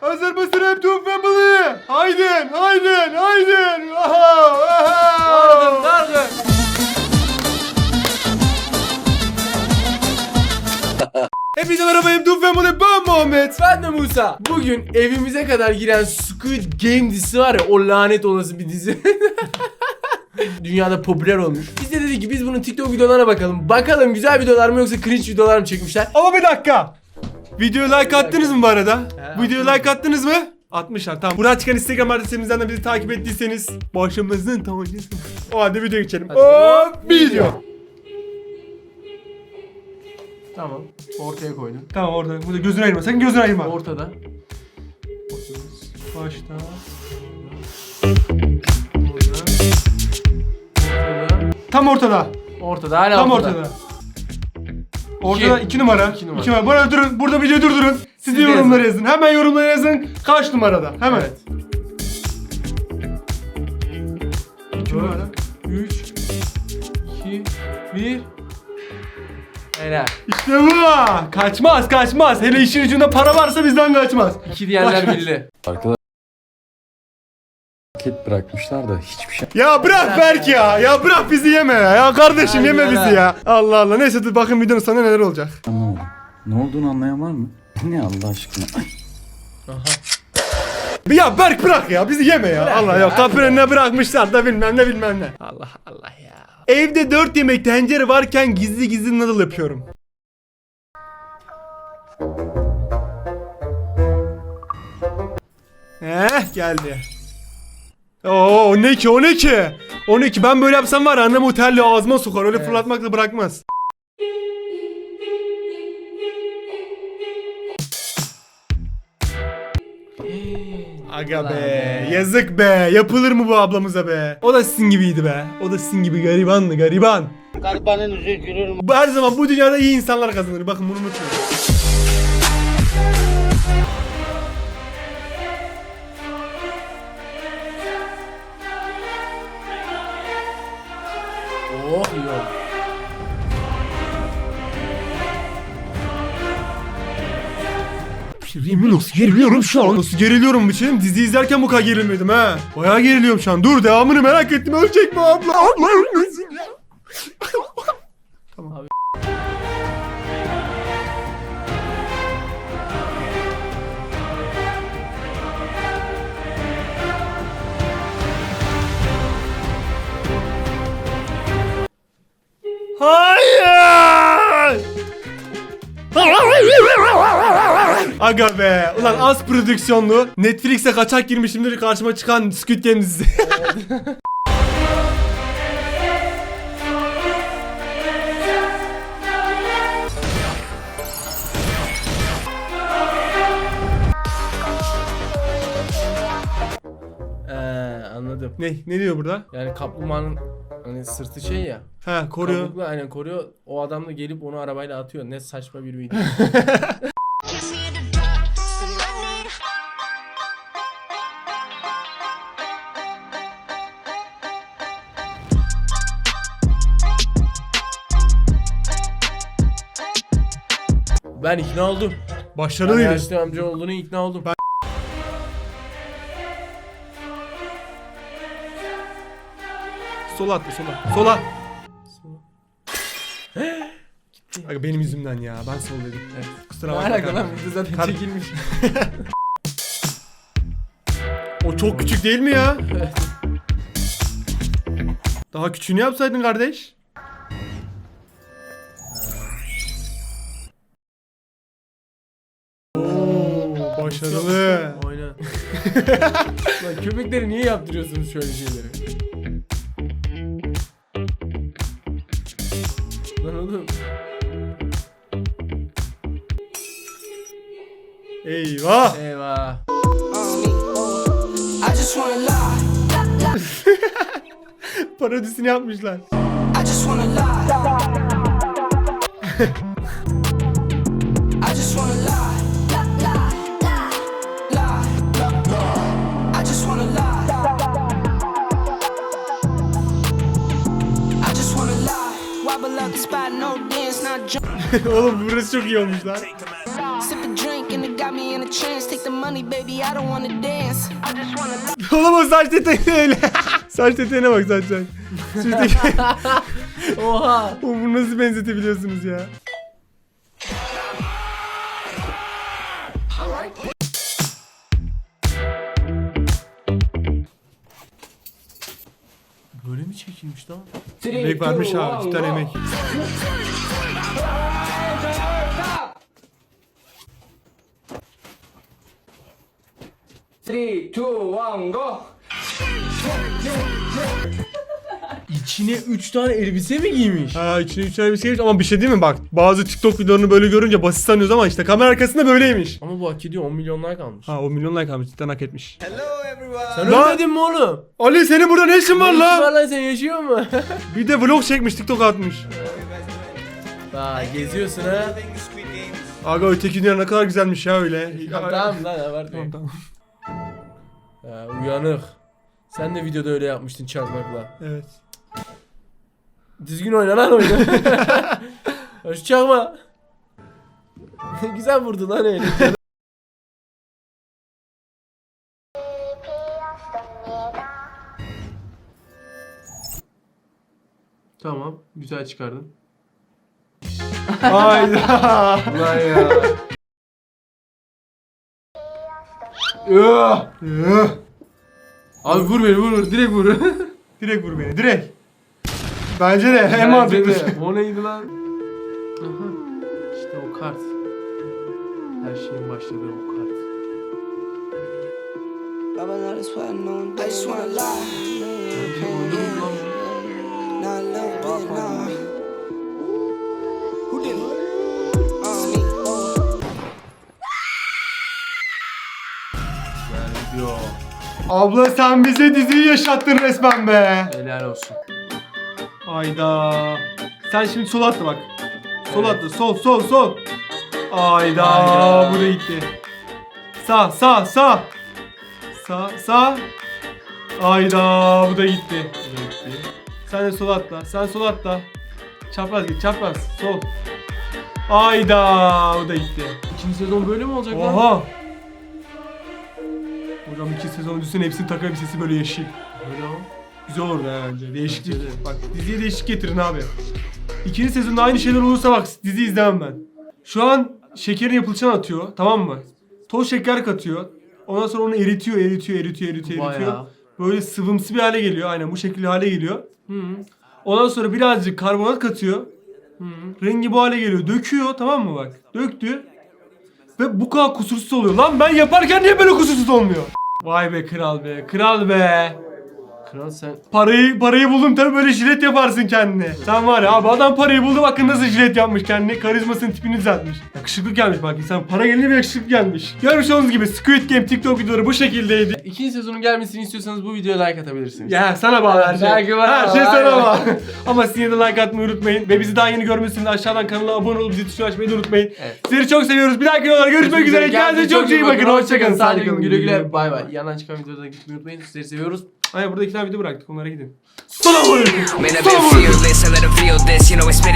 Hazır mısın hep Tüm Family? Haydin, haydin, haydin. Aha, aha. Dargın dargın. Hepinize merhaba hem Tüm Family. Ben Muhammed. Ben de Musa. Bugün evimize kadar giren Squid Game dizisi var ya o lanet olası bir dizi. Dünyada popüler olmuş. Biz de dedik ki biz bunun TikTok videolarına bakalım. Bakalım güzel videolar mı yoksa cringe videolar mı çekmişler? Ama bir dakika. Videoya like attınız mı bu arada? He, Videoya like attınız mı? Atmışlar tamam. Buradan çıkan Instagram adresimizden de bizi takip ettiyseniz başımızın tacısı. O halde video geçelim. Hadi. Hop video. Tamam. Ortaya koydum. Tamam orada. Burada gözünü ayırma. Sakın gözünü ayırma. Ortada. Başta. Ortada. Tam ortada. Ortada hala Tam ortada. ortada. Ortada iki numara. İki numara. İki numara. Burada durun. Burada videoyu durdurun. Siz de de yorumları yazın. Hemen yorumları yazın. Kaç numarada? Hemen. Evet. İki numara. 3 2 1 Helal. İşte bu. Kaçmaz kaçmaz. Hele işin ucunda para varsa bizden kaçmaz. İki diyenler bildi. Arkadaşlar paket bırakmışlar da hiçbir şey Ya bırak Berk ya. Ya bırak bizi yeme ya. Ya kardeşim yeme bizi ya. Allah Allah. Neyse dur bakın videonun sonunda neler olacak. anlamadım. Ne olduğunu anlayan var mı? Ne Allah aşkına? Ay, Ya Berk bırak ya. Bizi yeme ya. Bırak Allah ya. ya. Kapının önüne bırakmışlar da bilmem ne bilmem ne. Allah Allah ya. Evde dört yemek tencere varken gizli gizli noodle yapıyorum. Eh geldi. Oo o ne ki o ne ki? O ne ki ben böyle yapsam var ya annem otelle ağzıma sokar öyle Evet. fırlatmakla bırakmaz. Aga Ulan be, be. yazık be yapılır mı bu ablamıza be? O da sizin gibiydi be. O da sizin gibi garibandı gariban. Garibanın yüzü gülür mü? Bu her zaman bu dünyada iyi insanlar kazanır. Bakın bunu unutmayın. Oh. Yemin nasıl geriliyorum şu an. Nasıl geriliyorum bir şeyim? Dizi izlerken bu kadar gerilmedim ha. Bayağı geriliyorum şu an. Dur devamını merak ettim. Ölecek mi abla? Abla ölmesin Aga be. Ulan az prodüksiyonlu. Netflix'e kaçak girmişimdir karşıma çıkan Squid Game dizisi. Ee, anladım. ne? Ne diyor burada? Yani kaplumbağanın hani sırtı şey ya. Ha koruyor. Kabuklu aynen koruyor. O adam da gelip onu arabayla atıyor. Ne saçma bir video. ben ikna oldum. Ben Başarılıydı. yaşlı amca olduğunu ikna oldum. Sola atla sola. Sola. Aga benim yüzümden ya. Ben sol dedim. Kusura bakma. kardeşim. video zaten Kar- çekilmiş. O çok küçük değil mi ya? Daha küçüğünü yapsaydın kardeş. Başarılı. Oyna. Lan köpekleri niye yaptırıyorsunuz şöyle şeyleri? Lan oğlum. Eyvah. Eyvah. I just wanna lie. Parodisini yapmışlar. Oğlum burası çok iyi olmuş lan. Oğlum o saç detayı öyle. saç detayına bak saç saç. Oha. Oğlum bunu nasıl benzetebiliyorsunuz ya? Böyle mi çekilmiş lan? Emek vermiş abi cidden emek. İçine 3 tane elbise mi giymiş? Ha içine üç tane bir şey ama bir şey değil mi bak bazı TikTok videolarını böyle görünce basit sanıyoruz ama işte kamera arkasında böyleymiş. Ama bu hak ediyor 10 milyonlar kalmış. Ha o milyon like almış cidden hak etmiş. Sen Lan! ölmedin mi oğlum? Ali senin burada ne işin var Ne işin lan? Var lan sen yaşıyor mu? Bir de vlog çekmiş TikTok atmış. Aa geziyorsun ha. Aga öteki dünya ne kadar güzelmiş ya öyle. Tamam tamam lan abartma. Tamam tamam. Ya, uyanık. Sen de videoda öyle yapmıştın çakmakla. Evet. Düzgün oyna lan oyunu. Şu çakma. Güzel vurdu lan öyle. tamam. Güzel çıkardın. Hayda. Ulan ya. Abi vur beni vur vur direkt vur. direkt vur beni direkt. Bence de en mantıklı. O neydi lan? Aha. İşte o kart. Her şeyin başladığı o kart. I just wanna lie. Bence oynadım lan bu. Not a little bit, nah. Who did it? Uh, me. Oh. Yani diyor. Abla sen bize diziyi yaşattın resmen be. Helal olsun. Hayda. Sen şimdi sol atla bak. Sol Evet. atla. Sol sol sol. Hayda. Hayda. Bu da gitti. Sağ sağ sağ. Sağ sağ. Hayda. Bu da gitti. Sen de sol atla. Sen sol atla. Çapraz git. Çapraz. Sol. Hayda. Bu da gitti. İkinci sezon böyle mi olacak lan? Oha. Hocam iki sezon düşsün hepsinin takım elbisesi böyle yeşil. Öyle o. Güzel olurdu ha bence. Değişiklik. Bak diziye değişiklik getirin abi. İkinci sezonda aynı şeyler olursa bak dizi izlemem ben. Şu an şekerin yapılışını atıyor tamam mı? Toz şeker katıyor. Ondan sonra onu eritiyor, eritiyor, eritiyor, eritiyor, eritiyor. Bayağı. Böyle sıvımsı bir hale geliyor. Aynen bu şekilde hale geliyor. Hı. Ondan sonra birazcık karbonat katıyor. Hı. Rengi bu hale geliyor. Döküyor tamam mı bak? Döktü. Ve bu kadar kusursuz oluyor. Lan ben yaparken niye böyle kusursuz olmuyor? Vay be kral be. Kral be. Kral sen Parayı parayı buldum tabii böyle jilet yaparsın kendine. Sen var ya abi adam parayı buldu bakın nasıl jilet yapmış kendine. Karizmasını tipini düzeltmiş. Yakışıklı gelmiş bak insan para gelince bir yakışıklı gelmiş. Görmüş olduğunuz gibi Squid Game TikTok videoları bu şekildeydi. ikinci sezonun gelmesini istiyorsanız bu videoya like atabilirsiniz. Ya sana bağlı her şey. Belki bana her şey bağlı, sana aynen. bağlı. Ama siz yine de like atmayı unutmayın. Ve bizi daha yeni görmüşsünüz aşağıdan kanala abone olup zil tuşunu açmayı da unutmayın. Evet. Sizleri çok seviyoruz. Bir dahaki videolarda görüşmek üzere. Kendinize çok iyi bakın. Hoşçakalın. Sağlıklı kalın. Güle güle. Bay bay. Yandan çıkan videoda gitmeyi unutmayın. Sizleri seviyoruz. Hayır burada iki tane video bıraktık. Onlara gidin. Selamünaleyküm. Man, I've been fearless, I let them feel this. You know, I spit it